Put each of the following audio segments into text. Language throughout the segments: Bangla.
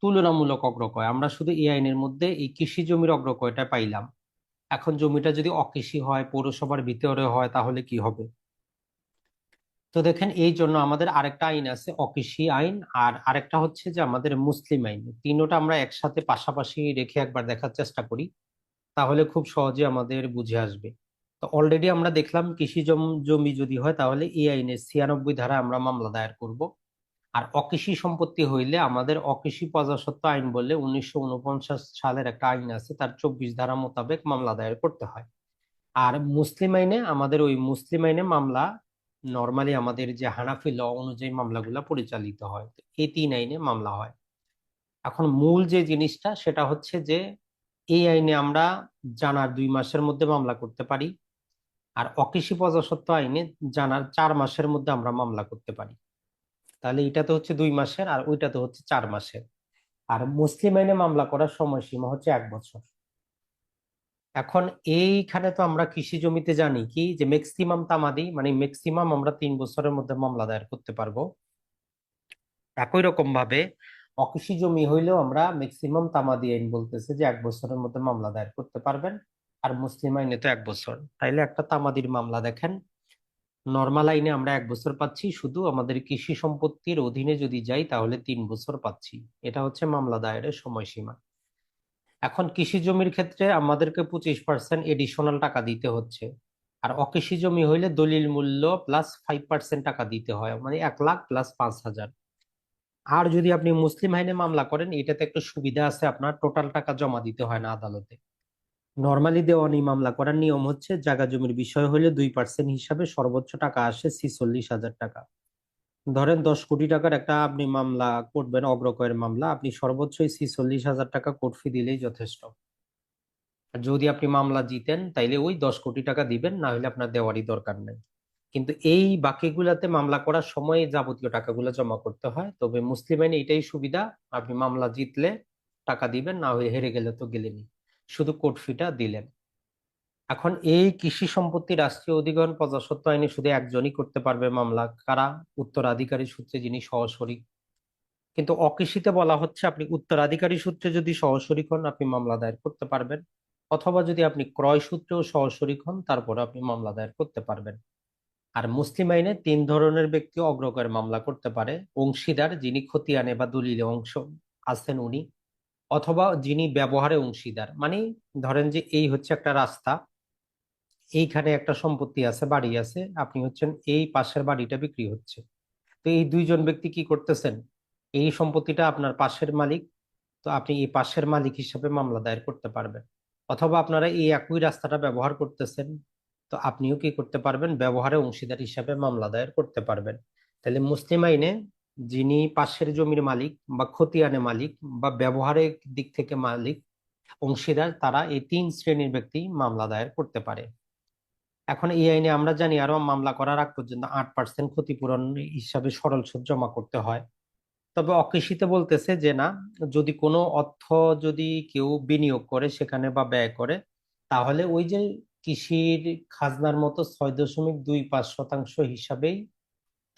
তুলনামূলক অগ্রকয় আমরা শুধু এই আইনের মধ্যে এই কৃষি জমির অগ্রকয়টা পাইলাম। এখন জমিটা যদি অকৃষি হয়, পৌরসভার ভিতরে হয়, তাহলে কি হবে? তো দেখেন, এই জন্য আমাদের আরেকটা আইন আছে, অকৃষি আইন। আর আরেকটা হচ্ছে যে আমাদের মুসলিম আইন। তিনোটা আমরা একসাথে পাশাপাশি রেখে একবার দেখার চেষ্টা করি, তাহলে খুব সহজে আমাদের বুঝে আসবে। তো অলরেডি আমরা দেখলাম কৃষি জমি যদি হয়, তাহলে এই আইনের ছিয়ানব্বই ধারা আমরা মামলা দায়ের করব। আর অকৃষি সম্পত্তি হইলে আমাদের অকৃষি প্রজাস্বত্ব আইন বলে উনিশশো উনপঞ্চাশ সালের একটা আইন আছে, তার চব্বিশ ধারা মোতাবেক মামলা দায়ের করতে হয়। আর মুসলিম আইনে, আমাদের ওই মুসলিম আইনে মামলা নর্মালি আমাদের যে হানাফি ল অনুযায়ী মামলাগুলো পরিচালিত হয় এই তিন আইনে মামলা হয়। এখন মূল যে জিনিসটা, সেটা হচ্ছে যে এই আইনে আমরা জানার দুই মাসের মধ্যে মামলা করতে পারি, আর অকৃষি প্রজাস্বত্ব আইনে জানার চার মাসের মধ্যে আমরা মামলা করতে পারি। তাহলে এটাতে হচ্ছে দুই মাসের আর ওইটাতে হচ্ছে চার মাসের। আর মুসলিম আইনে মামলা করার সময়সীমা হচ্ছে এক বছর। এখন এইখানে তো আমরা কৃষি জমিতে জানি কি যে ম্যাক্সিমাম তামাদি মানে ম্যাক্সিমাম আমরা তিন বছরের মধ্যে মামলা দায়ের করতে পারব। একই রকম ভাবে অকৃষি জমি হইলেও আমরা ম্যাক্সিমাম তামাদি আইন বলতেছে যে এক বছরের মধ্যে মামলা দায়ের করতে পারবেন। আর মুসলিম আইনে তো এক বছর। তাইলে একটা তামাদির মামলা দেখেন নর্মাল আইনে আমরা এক বছর পাচ্ছি, শুধু আমাদের কৃষি সম্পত্তির অধীনে যদি যাই তাহলে তিন বছর পাচ্ছি। এটা হচ্ছে মামলা দায়েরের সময়সীমা। এখন কৃষি জমির ক্ষেত্রে আমাদেরকে পঁচিশ পার্সেন্ট এডিশনাল টাকা দিতে হচ্ছে। আর অকৃষি জমি হইলে দলিল মূল্য প্লাস ফাইভ পার্সেন্ট টাকা দিতে হয় মানে এক লাখ প্লাস পাঁচ হাজার। আর যদি আপনি মুসলিম আইনে মামলা করেন, এটাতে একটু সুবিধা আছে, আপনার টোটাল টাকা জমা দিতে হয় না আদালতে। নর্মালি দেওয়ানি মামলা করার নিয়ম হচ্ছে, জায়গা জমির বিষয় হলে দুই পার্সেন্ট হিসাবে সর্বোচ্চ টাকা আসে ছিচল্লিশ হাজার টাকা। ধরেন দশ কোটি টাকার একটা আপনি মামলা করবেন অগ্রকয়ের মামলা, আপনি সর্বোচ্চ ছিচল্লিশ হাজার টাকা কোর্ট ফি দিলেই যথেষ্ট। আর যদি আপনি মামলা জিতেন, তাইলে ওই দশ কোটি টাকা দিবেন, না হলে আপনার দেওয়ারই দরকার নেই। কিন্তু এই বাকিগুলাতে মামলা করার সময় যাবতীয় টাকাগুলো জমা করতে হয়। তবে মুসলিম আইনে এটাই সুবিধা, আপনি মামলা জিতলে টাকা দিবেন, না হলে হেরে গেলে তো গেলেনি শুধু কোর্ট ফিটা দিলেন। এখন এই কৃষি সম্পত্তি রাষ্ট্রীয় অধিগ্রহণ প্রজাস্বত্ব আইনে শুধু একজনই করতে পারবে মামলা। কারা? উত্তরাধিকারী সূত্রে যিনি সহশরিক কিন্তু অকৃষিতে বলা হচ্ছে আপনি উত্তরাধিকারী সূত্রে যদি সহশরিক হন, আপনি মামলা দায়ের করতে পারবেন। অথবা যদি আপনি ক্রয় সূত্রেও সহশরিক হন, তারপর আপনি মামলা দায়ের করতে পারবেন। আর মুসলিম আইনে তিন ধরনের ব্যক্তি অগ্রকর মামলা করতে পারে। অংশীদার যিনি খতিয়ানে বা দলিলে অংশ আছেন, উনি অথবা যিনি ব্যবহারে অংশীদার। মানে ধরেন যে এই হচ্ছে একটা রাস্তা, এইখানে একটা সম্পত্তি আছে, বাড়ি আছে, আপনি হচ্ছেন এই পাশের বাড়িটা বিক্রি হচ্ছে। তো এই দুইজন ব্যক্তি কি করতেছেন? এই সম্পত্তিটা আপনার পাশের মালিক, তো আপনি এই পাশের মালিক হিসাবে মামলা দায়ের করতে পারবেন। অথবা আপনারা এই একই রাস্তাটা ব্যবহার করতেছেন, তো আপনিও কি করতে পারবেন? ব্যবহারে অংশীদার হিসাবে মামলা দায়ের করতে পারবেন। তাহলে মুসলিম আইনে যিনি পাশের জমির মালিক বা খতিয়ানে মালিক বা ব্যবহারের দিক থেকে মালিক, অংশীদার, তারা এই তিন শ্রেণির ব্যক্তি মামলা দায়ের করতে পারে। এখন এই আইনে আমরা জানি আরও মামলা করার আগ পর্যন্ত আট পার্সেন্ট ক্ষতিপূরণ হিসাবে সরল সুদ জমা করতে হয়। তবে অকৃষিতে বলতেছে যে না, যদি কোনো অর্থ যদি কেউ বিনিয়োগ করে সেখানে বা ব্যয় করে, তাহলে ওই যে কৃষির খাজনার মতো ছয় দশমিক দুই পাঁচ শতাংশ হিসাবেই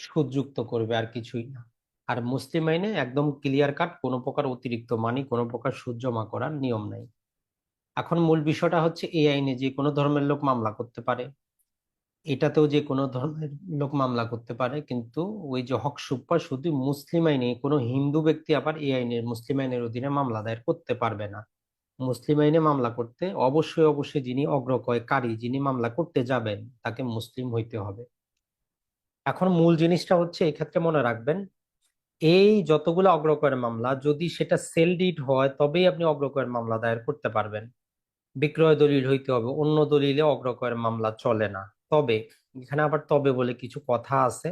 সুদ যুক্ত করবে আর কিছুই না। আর মুসলিম আইনে একদম ক্লিয়ার কাট কোনো প্রকার অতিরিক্ত মানি, কোনো প্রকার সুদ জমা করার নিয়ম নাই। এখন মূল বিষয়টা হচ্ছে এই আইনে যে কোনো ধর্মের লোক মামলা করতে পারে। এটাতেও যে কোনো ধর্মের লোক মামলা করতে পারে, কিন্তু ওই যে হক সুপ্পা শুধু মুসলিম আইনে, কোনো হিন্দু ব্যক্তি আবার এই আইনের, মুসলিম আইনের অধীনে মামলা দায়ের করতে পারবে না। মুসলিম আইনে মামলা করতে অবশ্যই অবশ্যই যিনি অগ্রকয়কারী যিনি মামলা করতে যাবেন, তাকে মুসলিম হইতে হবে। এখন মূল জিনিসটা হচ্ছে এক্ষেত্রে মনে রাখবেন এই যতগুলো অগ্রকয়ের মামলা, যদি সেটা সেল ডিড হয়, তবেই আপনি অগ্রকয়ের মামলা দায়ের করতে পারবেন। বিক্রয় দলিল হইতে হবে, অন্য দলিলে অগ্রকয়ের মামলা চলে না। তবে, এখানে আবার তবে বলে কিছু কথা আছে।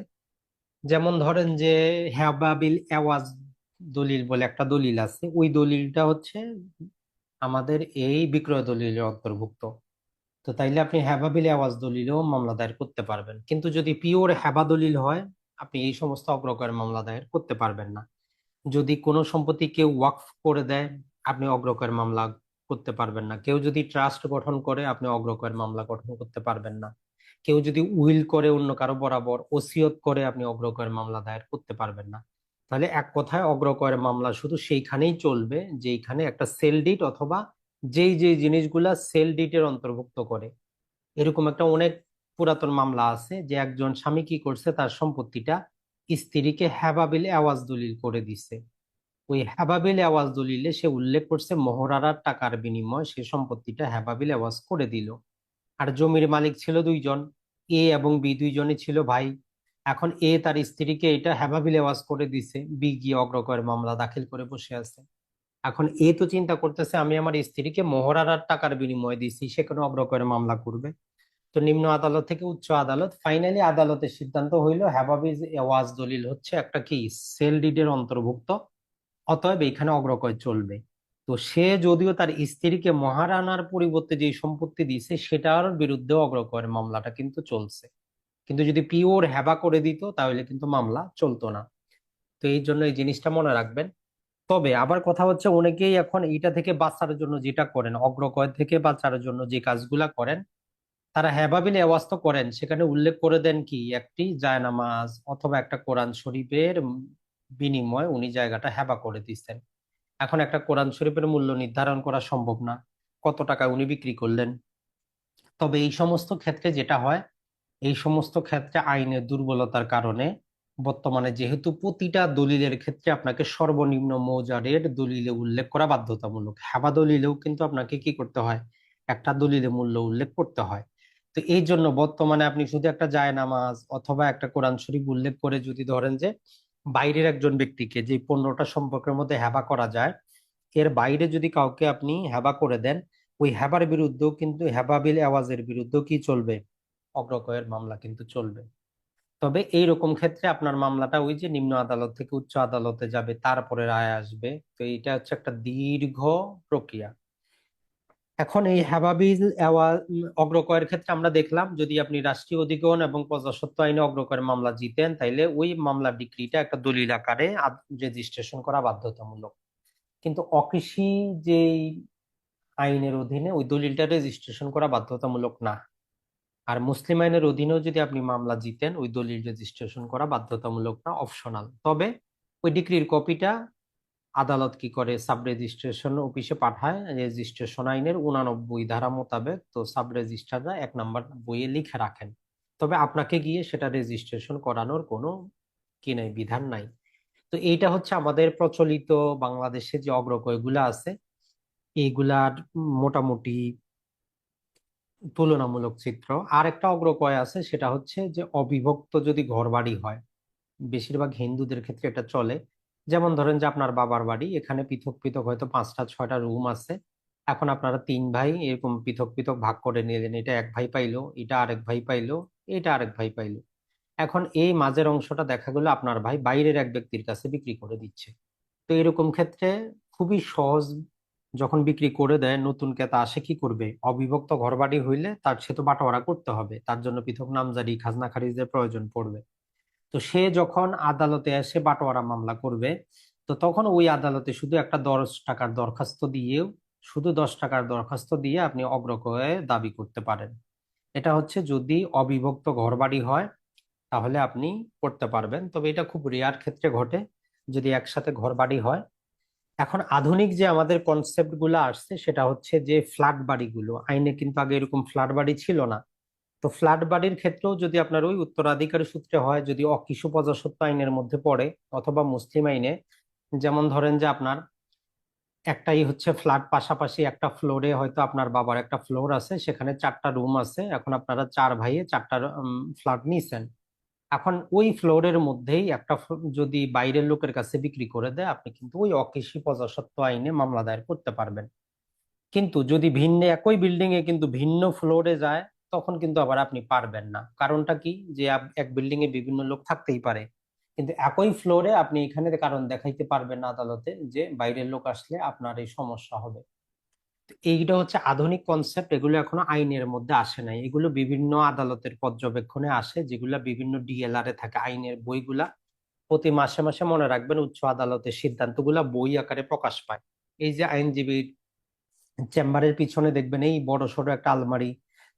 যেমন ধরেন যে হ্যাবাবিল এওয়াজ দলিল বলে একটা দলিল আছে। ওই দলিলটা হচ্ছে আমাদের এই বিক্রয় দলিলের অন্তর্ভুক্ত। তো তাইলে আপনি হ্যাবাবিল আওয়াজ দলিলেও মামলা দায়ের করতে পারবেন। কিন্তু যদি পিওর হ্যাবা দলিল হয় আপনি এই সমস্ত অগ্রকর মামলা দায়ের করতে পারবেন না। যদি কোনো সম্পত্তি কেউ ওয়াকফ করে দেয়, আপনি অগ্রকর মামলা করতে পারবেন না। কেউ যদি ট্রাস্ট গঠন করে, আপনি অগ্রকর মামলা গঠন করতে পারবেন না। কেউ যদি উইল করে, অন্য কারও বরাবর ওসিয়ত করে, আপনি অগ্রকর মামলা দায়ের করতে পারবেন না। তাহলে এক কথায় অগ্রকয়ের মামলা শুধু সেইখানেই চলবে, যেইখানে একটা সেল ডিট অথবা যেই যেই জিনিসগুলা সেল ডিটের অন্তর্ভুক্ত করে। এরকম একটা অনেক পুরাতন মামলা আছে যে একজন স্বামী কি করছে, তার সম্পত্তিটা স্ত্রীকে হ্যাবাবিল আওয়াজ দলিল করে দিছে। ওই হ্যাবাবিল আওয়াজ দলিলে সে উল্লেখ করছে মোহরারার টাকার বিনিময়ে সে সম্পত্তিটা হ্যাবাবিল আওয়াজ করে দিল। আর জমির মালিক ছিল দুইজন, এ এবং বি দুইজনই ছিল ভাই। এখন এ তার স্ত্রীকে এটা হ্যাবাবিল আওয়াজ করে দিছে, বি গিয়ে অগ্রকয়ের মামলা দাখিল করে বসে আছে। এখন এ তো চিন্তা করতেছে, আমি আমার স্ত্রীকে মোহরারার টাকার বিনিময়ে দিছি, সে কোনো অগ্রকয়ের মামলা করবে? তো নিম্ন আদালত থেকে উচ্চ আদালত। ফাইনালি আদালতের সিদ্ধান্ত হইল হ্যাবাবিজ ওয়াজ দলিল হচ্ছে একটা কি? সেল ডিডের অন্তর্ভুক্ত। অতএব এখানে অগ্রকয় চলবে। তো সে যদিও তার স্ত্রীকে মহারানার পরিবর্তে যে সম্পত্তি দিছে সেটার বিরুদ্ধে অগ্রকয়ের মামলাটা কিন্তু চলছে। কিন্তু যদি পিওর হ্যাবা করে দিত, তাহলে কিন্তু মামলা চলতো না। তো এই জন্য এই জিনিসটা মনে রাখবেন। তবে আবার কথা হচ্ছে, অনেকেই এখন এইটা থেকে বাঁচার জন্য যেটা করেন অগ্রকয় থেকে বাঁচার জন্য যে কাজগুলা করেন তারা হ্যাবাবিল আওয়াজ তো করেন। সেখানে উল্লেখ করে দেন কি, একটি জায়নামাজ অথবা একটা কোরআন শরীফের বিনিময়ে উনি জায়গাটা হ্যাবা করে দিচ্ছেন এখন একটা কোরআন শরীফের মূল্য নির্ধারণ করা সম্ভব না। কত টাকা উনি বিক্রি করলেন? তবে এই সমস্ত ক্ষেত্রে যেটা হয়, এই সমস্ত ক্ষেত্রে আইনের দুর্বলতার কারণে বর্তমানে যেহেতু প্রতিটা দলিলের ক্ষেত্রে আপনাকে সর্বনিম্ন মৌজারের দলিলে উল্লেখ করা বাধ্যতামূলক। হ্যাবা দলিলেও কিন্তু আপনাকে কি করতে হয়? একটা দলিলে মূল্য উল্লেখ করতে হয়। তো এই জন্য বর্তমানে আপনি শুধু একটা জায়নামাজ অথবা একটা কোরআন শরীফ উল্লেখ করে যদি ধরেন যে বাইরের একজন ব্যক্তিকে যে পণ্যটা সম্পর্কের মধ্যে হ্যাবা করা যায়, এর বাইরে যদি কাউকে আপনি হ্যাবা করে দেন, ওই হ্যাবার বিরুদ্ধেও কিন্তু হ্যাবাবিল আওয়াজের বিরুদ্ধেও কি চলবে? অগ্রকয়ের মামলা কিন্তু চলবে। তবে এই রকম ক্ষেত্রে আপনার মামলাটা ওই যে নিম্ন আদালত থেকে উচ্চ আদালতে যাবে, তারপরে রায় আসবে। তো এটা হচ্ছে একটা দীর্ঘ প্রক্রিয়া। এখন এই হ্যাবাবিল অগ্রকয়ের ক্ষেত্রে আমরা দেখলাম, যদি আপনি রাষ্ট্রীয় অধিগ্রহণ এবং প্রজাস্বত্ব আইনে অগ্রকয়ের মামলা জিতেন, তাইলে ওই মামলার ডিক্রিটা একটা দলিল আকারে রেজিস্ট্রেশন করা বাধ্যতামূলক। কিন্তু অকৃষি যে আইনের অধীনে ওই দলিলটা রেজিস্ট্রেশন করা বাধ্যতামূলক না। আর মুসলিম আইনের অধীনেও যদি আপনি মামলা জিতেন, ওই দলিল রেজিস্ট্রেশন করা বাধ্যতামূলক না অপশনাল তবে ওই ডিগ্রির কপিটা আদালত কি করে সাব রেজিস্ট্রেশন অফিসে পাঠায়? রেজিস্ট্রেশন আইনের উনানব্বই ধারা মোতাবেক তো সাব রেজিস্ট্রাররা এক নাম্বার বইয়ে লিখে রাখেন। তবে আপনাকে গিয়ে সেটা রেজিস্ট্রেশন করানোর কোনো কি নাই, বিধান নাই। তো এইটা হচ্ছে আমাদের প্রচলিত বাংলাদেশে যে অগ্রকয়গুলো আছে, এইগুলার মোটামুটি তুলনামূলক চিত্র। আর একটা অগ্রকয় আছে, সেটা হচ্ছে যে অবিভক্ত যদি ঘর বাড়ি হয়, বেশিরভাগ হিন্দুদের ক্ষেত্রে এটা চলে যেমন ধরেন যে আপনার বাবার বাড়ি, এখানে পৃথক পৃথক হয়তো পাঁচটা, ছয়টা রুম আছে। এখন আপনারা তিন ভাই, এরকম পৃথক পৃথক ভাগ করে নিলেন। এটা এক ভাই পাইলো, এটা আরেক ভাই পাইলো, এটা আরেক ভাই পাইলো। এখন এই মাঝের অংশটা দেখা গেলো আপনার ভাই বাইরের এক ব্যক্তির কাছে বিক্রি করে দিচ্ছে। তো এরকম ক্ষেত্রে খুবই সহজ যখন বিক্রি করে দেয়, নতুন ক্রেতা আসে কি করবে? অবিভক্ত ঘরবাড়ি হইলে তার সে তো বাটোয়ারা করতে হবে। তার জন্য পৃথক নামজারি, খাজনা খারিজের প্রয়োজন পড়বে। তো সে যখন আদালতে এসে বাটোয়ারা মামলা করবে, তো তখন ওই আদালতে শুধু একটা দশ টাকার দরখাস্ত দিয়েও, শুধু দশ টাকার দরখাস্ত দিয়ে আপনি অগ্রকয়ে দাবি করতে পারেন। এটা হচ্ছে যদি অবিভক্ত ঘরবাড়ি হয়, তাহলে আপনি করতে পারবেন। তবে এটা খুব রেয়ার ক্ষেত্রে ঘটে, যদি একসাথে ঘরবাড়ি হয়। এখন আধুনিক যে আমাদের কনসেপ্টগুলো আসছে, সেটা হচ্ছে যে ফ্ল্যাট বাড়িগুলো, আইনে কিন্তু আগে এরকম ফ্ল্যাট বাড়ি ছিল না। তো ফ্ল্যাট বাড়ির ক্ষেত্রেও যদি আপনার ওই উত্তরাধিকারী সূত্রে হয়, যদি অকিশু প্রজাস্বত্ব আইনের মধ্যে পড়ে অথবা মুসলিম আইনে, যেমন ধরেন যে আপনার একটাই হচ্ছে ফ্ল্যাট পাশাপাশি একটা ফ্লোরে হয়তো আপনার বাবার একটা ফ্লোর আছে, সেখানে চারটা রুম আছে, এখন আপনারা চার ভাইয়ে চারটা ফ্ল্যাট নিয়েছেন এখন ওই ফ্লোরের মধ্যেই একটা যদি বাইরের লোকের কাছে বিক্রি করে দেয়, আপনি কিন্তু ওই অকৃষি প্রজাস্বত্ব আইনে মামলা দায়ের করতে পারবেন। কিন্তু যদি ভিন্ন একই বিল্ডিং এ কিন্তু ভিন্ন ফ্লোরে যায় তখন কিন্তু আবার আপনি পারবেন না। কারণটা কি? যে এক বিল্ডিং এ বিভিন্ন লোক থাকতেই পারে। কিন্তু একই ফ্লোরে আপনি এখানে কারণ দেখাইতে পারবেন না আদালতে যে বাইরের লোক আসলে আপনার এই সমস্যা হবে। এইটা হচ্ছে আধুনিক কনসেপ্ট এগুলো এখনও আইনের মধ্যে আসে নাই। এগুলো বিভিন্ন আদালতের পর্যবেক্ষণে আসে, যেগুলা বিভিন্ন ডিএলআর এ থাকে আইনের বইগুলা। প্রতি মাসে মাসে মনে রাখবেন উচ্চ আদালতের সিদ্ধান্তগুলা বই আকারে প্রকাশ পায়। এই যে আইনজীবীর চেম্বারের পিছনে দেখবেন এই বড় সড়ো একটা আলমারি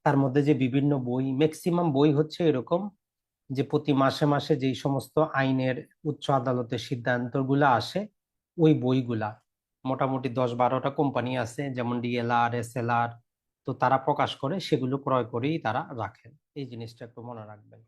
তার মধ্যে যে বিভিন্ন বই ম্যাক্সিমাম বই হচ্ছে এরকম যে প্রতি মাসে মাসে যেই সমস্ত আইনের উচ্চ আদালতের সিদ্ধান্তগুলো আসে, ওই বইগুলা। মোটামুটি দশ বারোটা কোম্পানি আছে, যেমন ডিএলআর এসএলআর তো তারা প্রকাশ করে, সেগুলো ক্রয় করেই তারা রাখেন। এই জিনিসটা একটু মনে রাখবেন।